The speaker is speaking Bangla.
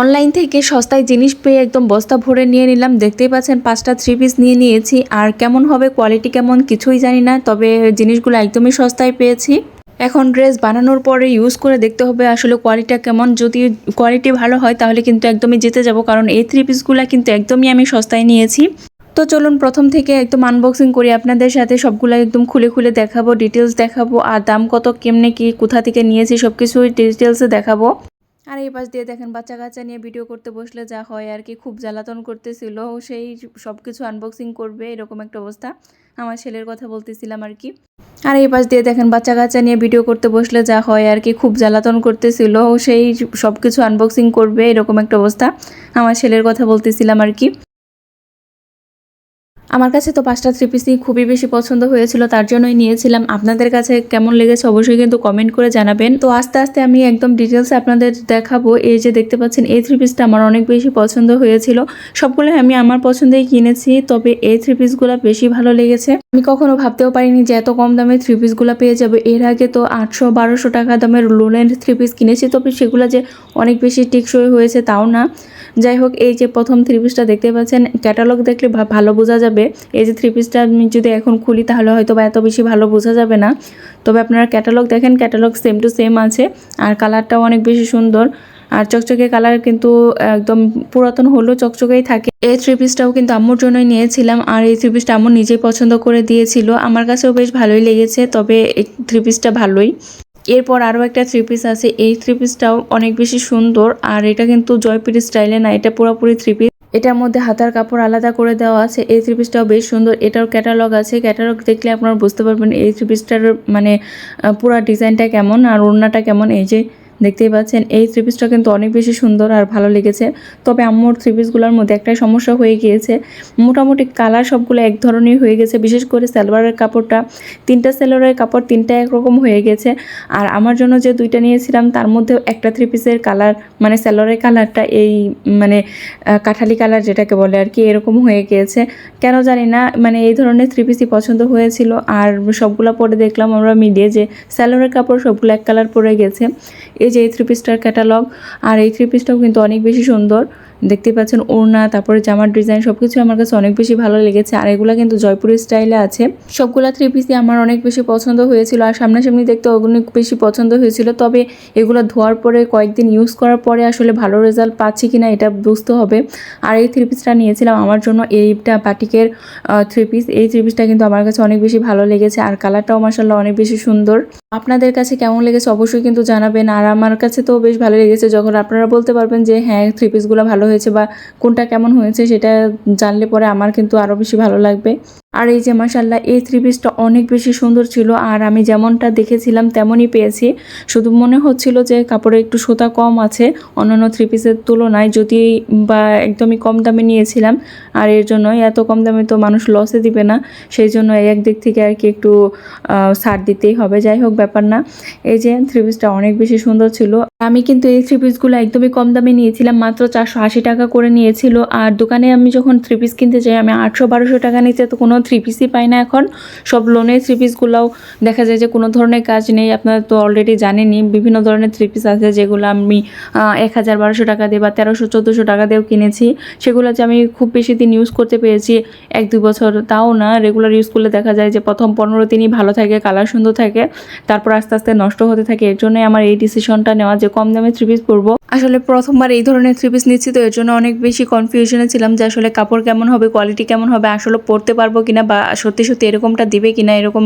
অনলাইন থেকে সস্তায় জিনিস পেয়ে একদম বস্তা ভরে নিয়ে নিলাম। দেখতেই পাচ্ছেন, পাঁচটা থ্রি পিস নিয়ে নিয়েছি। আর কেমন হবে কোয়ালিটি কেমন, কিছুই জানি না, তবে জিনিসগুলো একদমই সস্তায় পেয়েছি। এখন ড্রেস বানানোর পরে ইউজ করে দেখতে হবে আসলে কোয়ালিটিটা কেমন। যদি কোয়ালিটি ভালো হয়, তাহলে কিন্তু একদমই জিতে যাব। কারণ এই থ্রি পিসগুলো কিন্তু একদমই আমি সস্তায় নিয়েছি। তো চলুন, প্রথম থেকে একদম আনবক্সিং করি আপনাদের সাথে। সবগুলো একদম খুলে খুলে দেখাবো ডিটেলস দেখাবো, আর দাম কত, কেমনে কি, কোথা থেকে নিয়েছি সব কিছুই ডিটেলসে দেখাবো। আর এই পাশ দিয়ে দেখেন বাচ্চা কাচ্চা নিয়ে ভিডিও করতে বসলে যা হয় আর কি, খুব জ্বালাতন করতেছিল। সেই সব কিছু আনবক্সিং করবে, এরকম একটা অবস্থা। আমার ছেলের কথা বলতেছিলাম আর কি। আর এই পাশ দিয়ে দেখেন বাচ্চা কাচ্চা নিয়ে ভিডিও করতে বসলে যা হয় আর কি, খুব জ্বালাতন করতেছিল। সেই সব কিছু আনবক্সিং করবে, এরকম একটা অবস্থা। আমার ছেলের কথা বলতেছিলাম আর কি। আমার কাছে তো পাঁচটা থ্রি পিসই খুবই বেশি পছন্দ হয়েছিল, তার জন্যই নিয়েছিলাম। আপনাদের কাছে কেমন লেগেছে অবশ্যই কিন্তু কমেন্ট করে জানাবেন। তো আস্তে আস্তে আমি একদম ডিটেলসে আপনাদের দেখাবো। এই যে দেখতে পাচ্ছেন, এই থ্রি পিসটা আমার অনেক বেশি পছন্দ হয়েছিল। সবগুলো আমি আমার পছন্দেই কিনেছি, তবে এই থ্রি পিসগুলো বেশি ভালো লেগেছে। আমি কখনো ভাবতেও পারিনি যে এত কম দামে থ্রি পিসগুলো পেয়ে যাবে। এর আগে তো আটশো, বারোশো টাকা দামের লোনের থ্রি পিস কিনেছি, তবে সেগুলো যে অনেক বেশি টেকসই হয়েছে তাও না। যাই হোক এই যে প্রথম থ্রি পিসটা দেখতে পাচ্ছেন ক্যাটালগ দেখলে ভালো বোঝা যাবে। এই যে থ্রি পিসটা আমি যদি এখন খুলি, তাহলে হয়তো বা এত বেশি ভালো বোঝা যাবে না। তবে আপনারা ক্যাটালগ দেখেন ক্যাটালগ সেম টু সেম আছে, আর কালারটাও অনেক বেশি সুন্দর। আর চকচকে কালার কিন্তু একদম পুরাতন হলেও চকচকেই থাকে। এই থ্রি পিসটাও কিন্তু আম্মুর জন্যই নিয়েছিলাম, আর এই থ্রি পিসটা আম্মু নিজেই পছন্দ করে দিয়েছিল। আমার কাছেও বেশ ভালোই লেগেছে, তবে এই থ্রি পিসটা ভালোই। এরপর আরও একটা থ্রি পিস আছে। এই থ্রি পিসটাও অনেক বেশি সুন্দর। আর এটা কিন্তু জয়পুরি স্টাইলে না, এটা পুরোপুরি থ্রি পিস এটার মধ্যে হাতার কাপড় আলাদা করে দেওয়া আছে। এই থ্রি পিসটাও বেশ সুন্দর। এটার ক্যাটালগ আছে। ক্যাটালগ দেখলে আপনারা বুঝতে পারবেন এই থ্রি পিসটার মানে পুরা ডিজাইনটা কেমন আর ওড়নাটা কেমন। এই যে দেখতেই পাচ্ছেন, এই থ্রি পিসটা কিন্তু অনেক বেশি সুন্দর আর ভালো লেগেছে। তবে আম্মুর থ্রি পিসগুলোর মধ্যে একটাই সমস্যা হয়ে গিয়েছে। মোটামুটি কালার সবগুলো এক ধরনের হয়ে গেছে, বিশেষ করে সালোয়ারের কাপড়টা। তিনটা সালোয়ারের কাপড় তিনটা একরকম হয়ে গেছে। আর আমার জন্য যে দুইটা নিয়েছিলাম, তার মধ্যে একটা থ্রি পিসের কালার মানে সালোয়ারের কালারটা এই মানে কাঠালি কালার যেটাকে বলে আর কি, এরকম হয়ে গিয়েছে। কেন জানি না মানে এই ধরনের থ্রি পিসই পছন্দ হয়েছিল। আর সবগুলো পরে দেখলাম আমরা মিডিয়ে যে সালোয়ারের কাপড় সবগুলো এক কালার পরে গেছে। এই যে এই থ্রি পিসটার ক্যাটালগ আর এই থ্রি পিসটাও কিন্তু অনেক বেশি সুন্দর। দেখতে পাচ্ছেন ওড়না, তারপরে জামার ডিজাইন সব কিছু আমার কাছে অনেক বেশি ভালো লেগেছে। আর এগুলো কিন্তু জয়পুরি স্টাইলে আছে। সবগুলা থ্রি পিসই আমার অনেক বেশি পছন্দ হয়েছিল, আর সামনাসামনি দেখতে অনেক বেশি পছন্দ হয়েছিল। তবে এগুলো ধোয়ার পরে কয়েকদিন ইউজ করার পরে আসলে ভালো রেজাল্ট পাচ্ছি কিনা এটা বুঝতে হবে। আর এই থ্রি পিসটা নিয়েছিলাম আমার জন্য এইটা বাটিকের থ্রি পিস এই থ্রি পিসটা কিন্তু আমার কাছে অনেক বেশি ভালো লেগেছে, আর কালারটাও মাসাল্লাহ অনেক বেশি সুন্দর। আপনাদের কাছে কেমন লেগেছে অবশ্যই কিন্তু জানাবেন। আর আমার কাছে তো বেশ ভালো লেগেছে যখন আপনারা বলতে পারবেন যে হ্যাঁ থ্রি পিসগুলো ভালো হয়েছে বা কোনটা কেমন হয়েছে সেটা জানলে পরে আমার কিন্তু আরও বেশি ভালো লাগবে। আর এই যে মাসাল্লাহ এই থ্রি পিসটা অনেক বেশি সুন্দর ছিল আর আমি যেমনটা দেখেছিলাম তেমনই পেয়েছি। শুধু মনে হচ্ছিল যে কাপড়ে একটু সুতা কম আছে, অন্যান্য থ্রি পিসের তুলনায় যদি বা একদমই কম দামে নিয়েছিলাম, আর এর জন্য এত কম দামে তো মানুষ লসে দিবে না, সেই জন্য এই একদিক থেকে আর কি একটু ছাড় দিতেই হবে। যাই হোক, ব্যাপার না। এই যে থ্রি পিসটা অনেক বেশি সুন্দর ছিল। আমি কিন্তু এই থ্রি পিসগুলো একদমই কম দামে নিয়েছিলাম, মাত্র চারশো আশি টাকা করে নিয়েছিল। আর দোকানে আমি যখন থ্রি পিস কিনতে যাই, আমি আটশো বারোশো টাকা নিচে তো কোনো থ্রি পিসই পাই না এখন। সব লোনের থ্রি পিসগুলোও দেখা যায় যে কোনো ধরনের কাজ নেই, আপনারা তো অলরেডি জানেনই। বিভিন্ন ধরনের থ্রি পিস আছে যেগুলো আমি এক হাজার বারোশো টাকা দিয়ে বা তেরোশো, চোদ্দোশো টাকা দিয়েও কিনেছি। সেগুলো যে আমি খুব বেশি দিন ইউজ করতে পেরেছি এক, দুই বছর, তাও না। রেগুলার ইউজ করলে দেখা যায় যে প্রথম পনেরো দিনই ভালো থাকে কালার সুন্দর থাকে। তারপর আস্তে আস্তে নষ্ট হতে থাকে। এর জন্যই আমার এই ডিসিশনটা নেওয়া যে কম দামে থ্রি পিস পরবো। আসলে প্রথমবার এই ধরনের থ্রি পিস নিচ্ছি তো এর জন্য অনেক বেশি কনফিউশনে ছিলাম যে আসলে কাপড় কেমন হবে কোয়ালিটি কেমন হবে, আসলে পরতে পারব কিনা বা সত্যি সত্যি এরকমটা দিবে কিনা এরকম